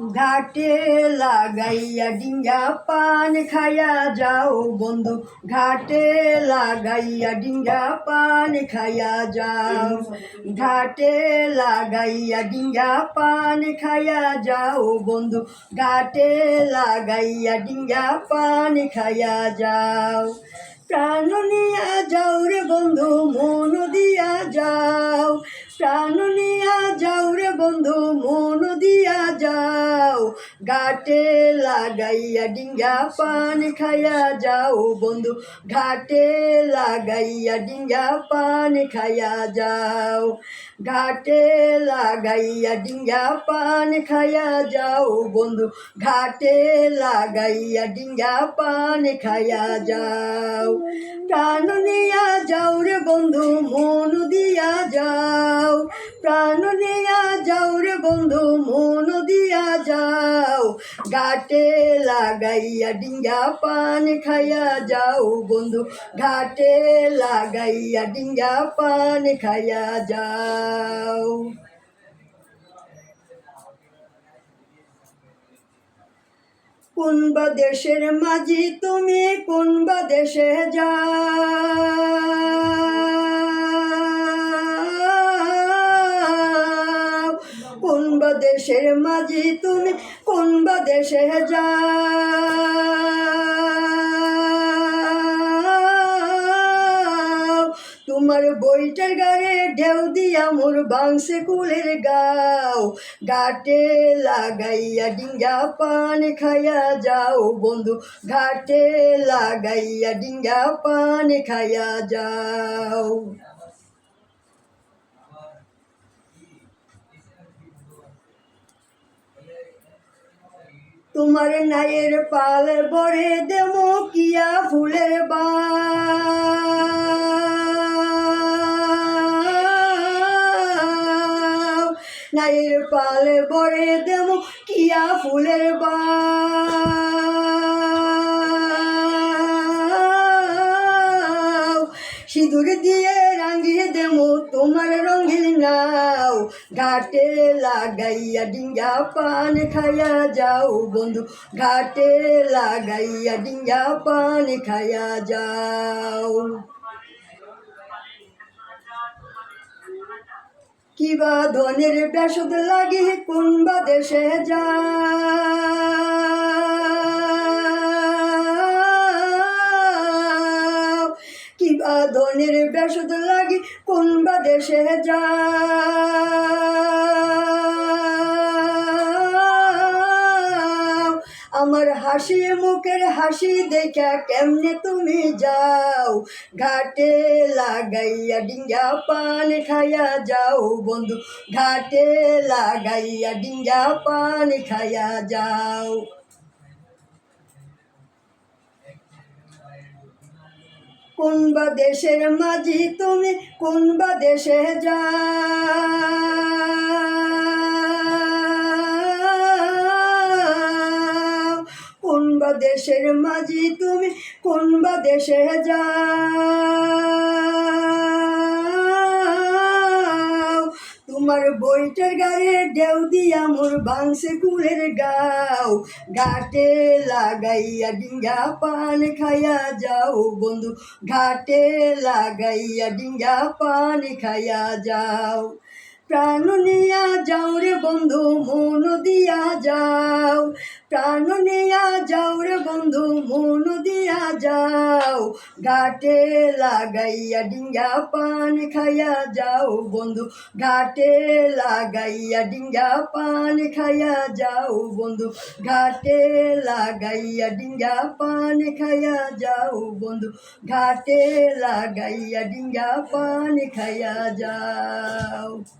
ঘাটে লাগাইয়া ডিঙ্গা পান খাইয়া যাও বন্ধু। ঘাটে লাগাইয়া ডিঙ্গা পান খাইয়া যাও। ঘাটে লাগাইয়া ডিঙ্গা পান খাইয়া যাও বন্ধু। ঘাটে লাগাইয়া ডিঙ্গা পান খাইয়া যাও। প্রাণ নিয়া যাও রে বন্ধু ঘাটে লাগাইয়া ডিঙ্গা পান খাইয়া যাও বন্ধু। ঘাটে লাগাইয়া ডিঙ্গা পান খাইয়া যাও। ঘাটে লাগাইয়া ডিঙ্গা পান খাইয়া যাও বন্ধু। ঘাটে লাগাইয়া ডিঙ্গা পান খাইয়া যাও। প্রাণ নিয়া যাও রে বন্ধু, মন দিয়া যাও। প্রাণ নিয়া ঘাটে লাগাইয়া ডিঙ্গা পান খাইয়া যাও বন্ধু। ঘাটে লাগাইয়া ডিঙ্গা পান খাইয়া যাও। কোন বা দেশের মাঝি, তুমি কোন বা দেশে যাও। কোন বা দেশের মাঝি, তুমি দেশে যাও তোমার বইটার গায়ে ঢেউ দিয়া মোর বাংসে কুলের গাও। ঘাটে লাগাইয়া ডিঙ্গা পান খাইয়া যাও বন্ধু। ঘাটে লাগাইয়া ডিঙ্গা পান খাইয়া যাও। তোমার নায়ের পাল বরে দেমো কিয়া ফুলের বা নায়ের পাল বরে দেমো কিয়া ফুলের বাও সিঁদুর দিয়ে রাঙিয়ে দেমো তোমার রঙিন নাও। ঘাটে লাগাইয়া ডিঙ্গা পান খাইয়া যাও বন্ধু। ঘাটে লাগাইয়া ডিঙ্গা পান খাইয়া যাও। কিবা ধনের বেসদ লাগে কোন বা দেশে যাও। ধনের বেসদ লাগি কোন বা দেশে যাও। আমার হাসি, মুখের হাসি দেখা কেমনে তুমি যাও? ঘাটে লাগাইয়া ডিঙ্গা পান খাইয়া যাও বন্ধু। ঘাটে লাগাইয়া ডিঙ্গা পান খাইয়া যাও। কোন বা দেশের মাঝি তুমি কোন বা দেশে যাও কোন বা দেশের মাঝি তুমি কোন বা দেশে যাও তোমার বইটার গায়ে ঢেউ দিয়া মোর বাংসে কুলের গাও। ঘাটে লাগাইয়া ডিঙ্গা পান খাইয়া যাও বন্ধু, ঘাটে লাগাইয়া ডিঙ্গা পান খাইয়া যাও। প্রাণ নিয়া যাও রে বন্ধু, মন দিয়া যাও। প্রাণ নিয়া যাও বন্ধু, মন দিয়া যাও। ঘাটে লাগাইয়া ডিঙ্গা পান খাইয়া যাও বন্ধু। ঘাটে লাগাইয়া ডিঙ্গা পান খাইয়া যাও বন্ধু। ঘাটে লাগাইয়া ডিঙ্গা পান খাইয়া যাও বন্ধু। ঘাটে লাগাইয়া ডিঙ্গা পান খাইয়া যাও।